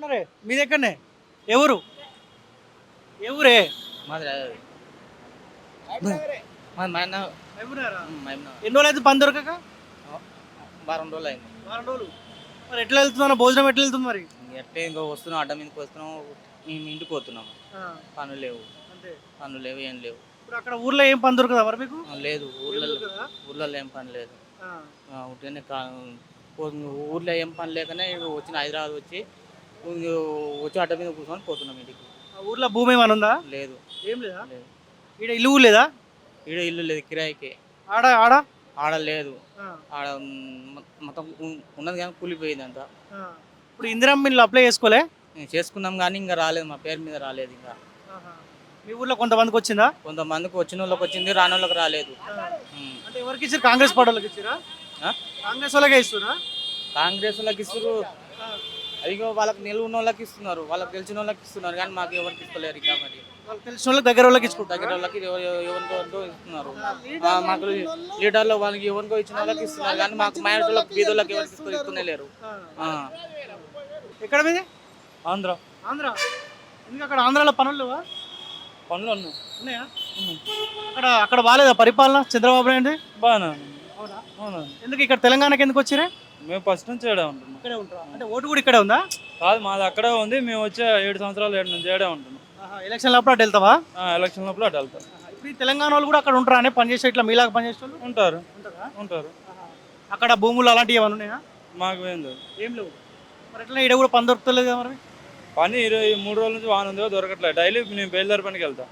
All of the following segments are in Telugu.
ఉన్నారే మీ దగ్గరనే ఎవరు? ఎవరే? మాది? మైనా ఎన్ని రోజులు అయితే పని దొరకక వారం రోజులు అయింది వారం రోజులు. మరి ఎట్లా వెళ్తున్నా భోజనం ఎట్లా వెళ్తుంది మరి? ఎట్టే ఇంకా వస్తున్నాం అడ్డ మీదకి వస్తున్నాం మేము ఇంటికి పోతున్నాం. పనులు లేవు. పనులు లేవు ఏం లేవు. ఇప్పుడు అక్కడ ఊర్లో ఏం పని దొరకదా మరి మీకు? లేదు. ఊర్లో ఏం దొరకదా? ఊర్లలో ఏం పని లేదు. ఊర్లో ఏం పని లేకనే వచ్చిన హైదరాబాద్ వచ్చి వచ్చి అడ్డ మీద కూర్చొని పోతున్నాం ఇంటికి. ఊర్లో భూమి ఏమైనా ఉందా? లేదు. ఏం లేదా? లేదు. ఈడ ఇల్లు లేదా? ఈడ ఇల్లు లేదు కిరాయికి. ఆడ ఆడ? ఆడ లేదు. ఆడ మొత్తం ఉన్నది కానీ కూలిపోయింది అంతా. ఇప్పుడు ఇందిరమ్మ ఇల్లు అప్లై చేసుకోలే? చేసుకున్నాం కానీ ఇంకా రాలేదు మా పేరు మీద రాలేదు ఇంకా. మీ ఊర్లో కొంతమందికి వచ్చిందా? కొంతమందికి వచ్చిన వాళ్ళకి వచ్చింది రాని వాళ్ళకి రాలేదు. అంటే ఎవరికి ఇచ్చారు? కాంగ్రెస్ పార్టీ వాళ్ళకి ఇచ్చారా? కాంగ్రెస్ వాళ్ళకే ఇస్తున్నా కాంగ్రెస్ వాళ్ళకి ఇస్తారు అదిగో వాళ్ళకి నిలువ ఉన్న వాళ్ళకి ఇస్తున్నారు వాళ్ళకి తెలిసిన వాళ్ళకి ఇస్తున్నారు కానీ మాకు ఎవరికి ఇస్తలేరు ఇంకా మరి. వాళ్ళకి తెలిసిన వాళ్ళకి దగ్గర వాళ్ళకి ఇచ్చుకుంటారు. దగ్గర వాళ్ళకి ఎవ- ఎవ- ఎవరికో ఎవరికో ఇస్తున్నారు. ఆ, మాకు లీడర్లో వాళ్ళకి ఎవరికో ఇచ్చిన వాళ్ళకి ఇస్తున్నారు కానీ మాకు మైనస్ వాళ్ళకి బీద వాళ్ళకి ఎవరికి ఇస్తూ ఇస్తూనే లేరు. ఆ. ఎక్కడ మీది? ఆంధ్ర. ఆంధ్ర. ఎందుకు అక్కడ ఆంధ్రాలో పనులు లేవా? పనులు ఉన్నాయి. ఉన్నాయా? అక్కడ అక్కడ బాగాలేదా పరిపాలన? చంద్రబాబు నాయుడు? బాగానే అవునా? అవునా ఎందుకు ఇక్కడ తెలంగాణకి ఎందుకు వచ్చిరే మేము ఫస్ట్ నుంచి ఏడే ఉంటున్నాం. ఇక్కడే ఉంటారా? అంటే ఓటు కూడా ఇక్కడే ఉందా? కాదు మాది అక్కడే ఉంది. మేము వచ్చే ఏడు సంవత్సరాలు ఏడు నుంచి ఏడే ఉంటున్నాం. ఎలక్షన్ అప్పుడు అటు వెళ్తావా? ఆ, ఎలక్షన్ లోపల అటు వెళ్తారు ఇప్పుడు ఈ తెలంగాణ వాళ్ళు కూడా అక్కడ ఉంటారా? అనే పనిచేసే ఇట్లా మీలాగా పనిచేసే వాళ్ళు? ఉంటారు. ఉంటారా? ఉంటారు. అక్కడ భూములు అలాంటివి ఏమైనా ఉన్నాయా? మాకు ఏం లేదు ఏం లేవు. మరి ఎట్లా ఇక్కడ కూడా పని దొరుకుతలేదు కదా మరి? పని ఇరవై మూడు రోజుల నుంచి వాన ఉందో దొరకట్లేదు. డైలీ నేను బయలుదేరి పనికి వెళ్తా.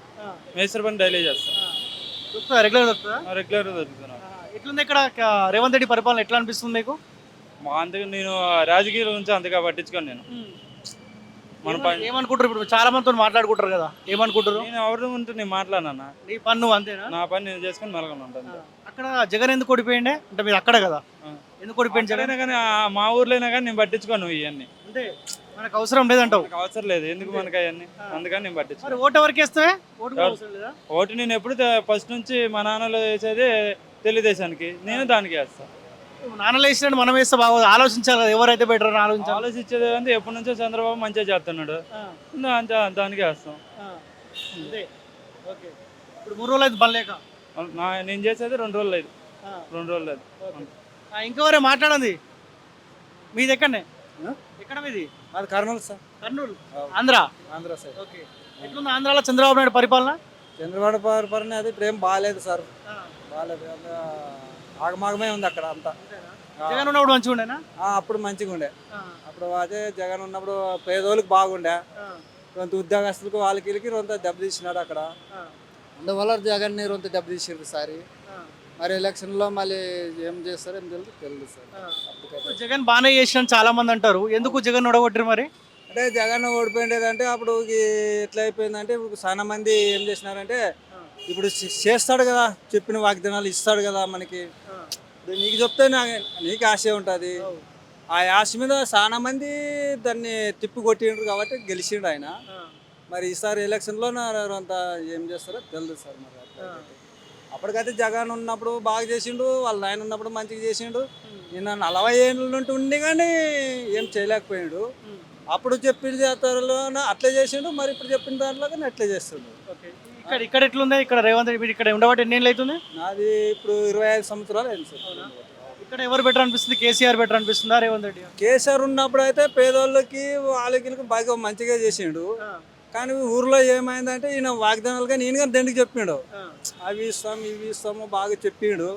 మేస్త్రి పని డైలీ చేస్తాను దొరుకుతుందా? రెగ్యులర్ దొరుకుతుందా? రెగ్యులర్గా దొరుకుతున్నాను ఎట్లుంది ఇక్కడ? క- రేవంత్ రెడ్డి పరిపాలన ఎట్లా అనిపిస్తుంది మీకు? మా అందుకే నేను రాజకీయాల గురించి అంతగా పట్టించుకోను నేను. మన పని ఏమనుకుంటారు ఇప్పుడు? చాలా మందితో మాట్లాడుకుంటారు కదా. ఏమనుకుంటారు? నేను ఎవరి ఉంటే నేను మాట్లాడినా నీ పన్ను అంతేనా? నా పని నేను చేసుకొని మెలగను ఉంటాను అక్కడ జగన్ ఎందుకు ఓడిపోయిండే? అంటే మీరు అక్కడ కదా. ఎందుకు ఓడిపోయింది జగన్? కానీ మా ఊర్లోనే కానీ నేను పట్టించుకోను ఇవన్నీ. అంటే మనకు అవసరం లేదంటావు. అవసరం లేదు. ఎందుకు మనకి అవన్నీ? అందుకని నేను పట్టించుకోను. ఓటు ఎవరికి వేస్తే? ఓటు నేను ఎప్పుడు ఫస్ట్ నుంచి మా నాన్నలు వేసేది తెలుగుదేశానికి. నేను దానికి వేస్తాను నాన్నలు వేసినట్టు మనం వేస్తే బాగోదు ఆలోచించాలి కదా ఎవరైతే బెటర్ అని ఆలోచించాలి. ఆలోచించేది అంటే ఎప్పటి నుంచో చంద్రబాబు మంచిగా చేస్తున్నాడు. దా- దానికి వేస్తాం. అంతే ఓకే. ఇప్పుడు మూడు రోజులు అయితే నా నేను చేసేది రెండు రోజులు లేదు. రెండు రోజులు లేదు. ఇంకెవరే మాట్లాడండి. మీది ఎక్కడనే? ఎక్కడ మీది? అది Kurnool sir. Kurnool? Andhra? Andhra side okay. ఎట్లుంది ఆంధ్రాలో చంద్రబాబు నాయుడు పరిపాలన? చంద్రబాబు పరిపాలన అది ఇప్పుడు ఏం బాగాలేదు సార్. బాగాలేదు. అంత ఆగమాగమే ఉంది అక్కడ అంతా. జగన్ ఉన్నప్పుడు మంచిగా ఉండేనా? అప్పుడు మంచిగా ఉండే. అప్పుడు అదే జగన్ ఉన్నప్పుడు పేదోళ్ళకి బాగుండే. కొంత ఉద్యోగస్తులకు వాళ్ళకి వీళ్ళకి కొంత దెబ్బతీసినాడు అక్కడ. అందువల్ల జగన్ని కొంత దెబ్బతీసారు ఈసారి. మరి ఎలక్షన్లో మళ్ళీ ఏం చేస్తారో ఏం తెలియదు తెలియదు సార్ జగన్ బాగానే చేసిన చాలా మంది అంటారు. ఎందుకు జగన్ ఓడగొట్టారు మరి? అంటే జగన్ ఓడిపోయిండేదంటే అప్పుడు ఎట్లా అయిపోయిందంటే ఇప్పుడు చాలా మంది ఏం చేసినారంటే ఇప్పుడు చేస్తాడు కదా చెప్పిన వాగ్దానాలు ఇస్తాడు కదా మనకి. నీకు చెప్తే నా నీకు ఆశ ఉంటుంది. ఆ ఆశ మీద చాలా మంది దాన్ని తిప్పి కొట్టిండ్రు కాబట్టి గెలిచిండు ఆయన. మరి ఈసారి ఎలక్షన్లో నా అంత ఏం చేస్తారో తెలియదు సార్ మరి. అప్పటికైతే. జగన్ ఉన్నప్పుడు బాగా చేసిండు వాళ్ళ ఆయన ఉన్నప్పుడు మంచిగా చేసిండు. నిన్న నలభై ఏళ్ళ నుండి ఉండి కానీ ఏం చేయలేకపోయాడు. అప్పుడు చెప్పిన జాతరలో అట్లే చేసిండు మరి ఇప్పుడు చెప్పిన దాంట్లో కానీ అట్లే చేస్తుండు. ఇక్కడ ఇక్కడ ఎట్లుంది? ఇక్కడ రేవంత్ రెడ్డి ఇక్కడ ఉండబట్టి ఎన్ని ఏళ్ళు అవుతుంది? నాది ఇప్పుడు ఇరవై ఐదు సంవత్సరాలు అయింది సార్. ఇక్కడ ఎవరు బెటర్ అనిపిస్తుంది? కేసీఆర్ బెటర్ అనిపిస్తుందా? రేవంత్ రెడ్డి? కేసీఆర్ ఉన్నప్పుడు అయితే పేదోళ్ళకి వాళ్ళకి బాగా మంచిగా చేసిండు. కానీ ఊర్లో ఏమైందంటే ఈయన వాగ్దానాలుగా నేను కానీ దండికి చెప్పిండు అవి ఇస్తాం ఇవి ఇస్తాము బాగా చెప్పిండు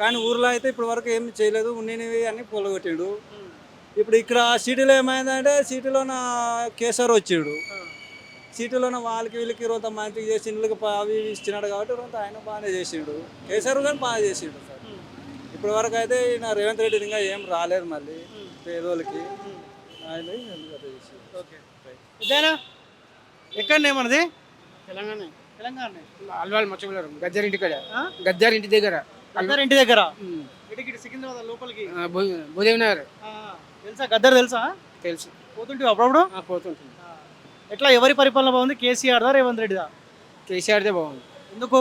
కానీ ఊర్లో అయితే ఇప్పటి వరకు ఏమి చేయలేదు ఉన్నినవి అన్ని పొలగొట్టిండు. ఇప్పుడు ఇక్కడ సిటీలో ఏమైందంటే సిటీలో నా కేసీఆర్ వచ్చిండు. సిటీలోన వాళ్ళకి వీళ్ళకి కొంత మంచిగా చేసి ఇళ్ళకి అవి ఇచ్చినాడు కాబట్టి కొంత ఆయన బాగానే చేసిండు. కేసీఆర్ కానీ బాగా చేసిండు సార్. ఇప్పటి వరకు అయితే ఈయన రేవంత్ రెడ్డి ఇంకా ఏం రాలేదు మళ్ళీ పేదోళ్ళకి. ఆయన ఇదేనా? ఎక్కడనే మనది? తెలంగాణ తెలంగాణ అల్వాల్ మచ్చగలరు గజ్జార్ ఇంటి కాడ. ఆ? గజ్జార్ ఇంటి దగ్గర. గద్దర్ ఇంటి దగ్గర? ఇటుకి సికింద్రాబాద్ లోపలికి? భూదేవి నగర్. తెలుసా? గద్దర్ తెలుసా? తెలుసు. పోతుంటే అప్పుడప్పుడు? ఆ, పోతుంటుంది. ఎట్లా ఎవరి పరిపాలన బాగుంది? కేసీఆర్ దా రేవంత్ రెడ్డిదా కేసీఆర్దే బాగుంది. ఎందుకు?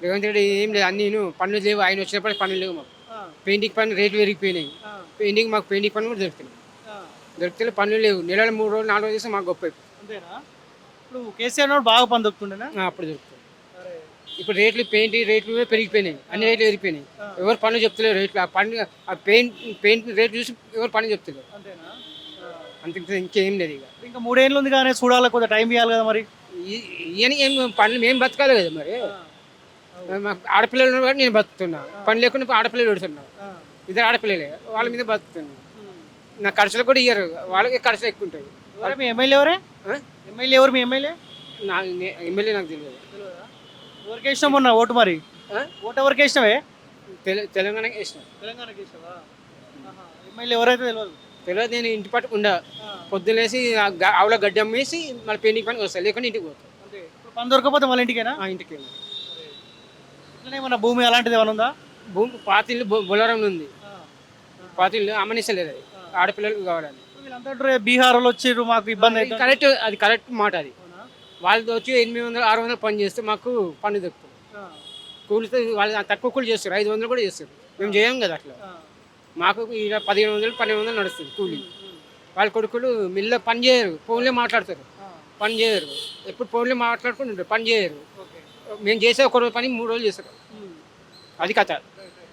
రేవంత్ రెడ్డి ఏం లేదు. అన్ని పనులు లేవు. ఆయన వచ్చినప్పుడు పనులు లేవు మాకు. పెయింటింగ్ పని రేట్లు పెరిగిపోయినాయి. పెయింటింగ్ మాకు పెయింటింగ్ పని కూడా దొరుకుతుంది ఆ. దొరికితే పనులు లేవు. నెలలు మూడు రోజులు నాలుగు రోజులు చేస్తే మాకు గొప్ప ఇప్పుడు కేసీఆర్ బాగా పని దొరుకుతుండేనా? ఆ, అప్పుడు దొరుకుతుంది. ఇప్పుడు రేట్లు పెయింట్ రేట్లు పెరిగిపోయినాయి. అన్ని రేట్లు పెరిగిపోయినాయి. ఎవరు పనులు చెప్తలేరు రేట్లు. ఆ పన్ను ఆ పెయింట్ పెయింట్ రేట్ చూసి ఎవరు పని చెప్తలేరు. అంత ఇంకేం లేదు ఇక. ఇంకా మూడేళ్ళు ఉంది కానీ చూడాలి కొద్దిగా టైం ఇవ్వాలి కదా మరి. ఈయన ఏం పనులు మేము బతకాలి కదా మరి. ఆడపిల్లలు నేను బతుకుతున్నా. పని లేకుండా ఆడపిల్లలు పెడుతున్నా ఇద్దరు ఆడపిల్లలే వాళ్ళ మీద బతుకుతున్నా. నా ఖర్చులు కూడా ఇయ్యరు. వాళ్ళకి ఖర్చులు ఎక్కువ ఉంటాయి. ఎవరే మీ ఎమ్మెల్యే ఎవరే? ఎమ్మెల్యే ఎవరు మీ ఎమ్మెల్యే? నా ఎమ్మెల్యే నాకు తెలియదు. ఎవరికి ఇష్టం మొన్న ఓటు మరి? ఓటు ఎవరికి ఇష్టమే తెల తెలంగాణకి ఇష్టం తెలంగాణకి ఇష్టమా ఎమ్మెల్యే ఎవరైతే తెలియదు తెలియదు నేను ఇంటి పట్టు ఉండ. పొద్దులేసి ఆవుల గడ్డి అమ్మేసి మళ్ళీ పెయింటింగ్ పనికి వస్తాను లేకుండా ఇంటికి పోతాను పని దొరకకపోతే మళ్ళీ ఇంటికేనా? ఇంటికి మన భూమి అలాంటిది ఏమైనా ఉందా? భూమి పాతిల్లు బొలరంలో ఉంది. పాతిల్లు అమ్మనిస్తలేదు అది. ఆడపిల్లలకు కావాలని వీళ్ళంతా బీహార్ వాళ్ళు వచ్చిర్రు మాకు ఇబ్బంది కరెక్ట్ అది కరెక్ట్ మాట అది. వాళ్ళతో వచ్చి ఎనిమిది వందలు ఆరు వందలు పని చేస్తే మాకు పని దొరుకుతుంది కూలితో వాళ్ళు తక్కువ కూలి చేస్తారు ఐదు వందలు కూడా చేస్తారు. మేము చేయం కదా అట్లా. మాకు ఇలా పదిహేను వందలు పన్నెండు వందలు నడుస్తుంది కూలి వాళ్ళ కొడుకులు మిల్ల పని చేయరు ఫోన్లో మాట్లాడతారు. పని చేయరు. ఎప్పుడు ఫోన్లో మాట్లాడుకుంటుంటారు పని చేయరు. మేము చేసే ఒక రోజు పని మూడు రోజులు చేస్తారు. అది కథ.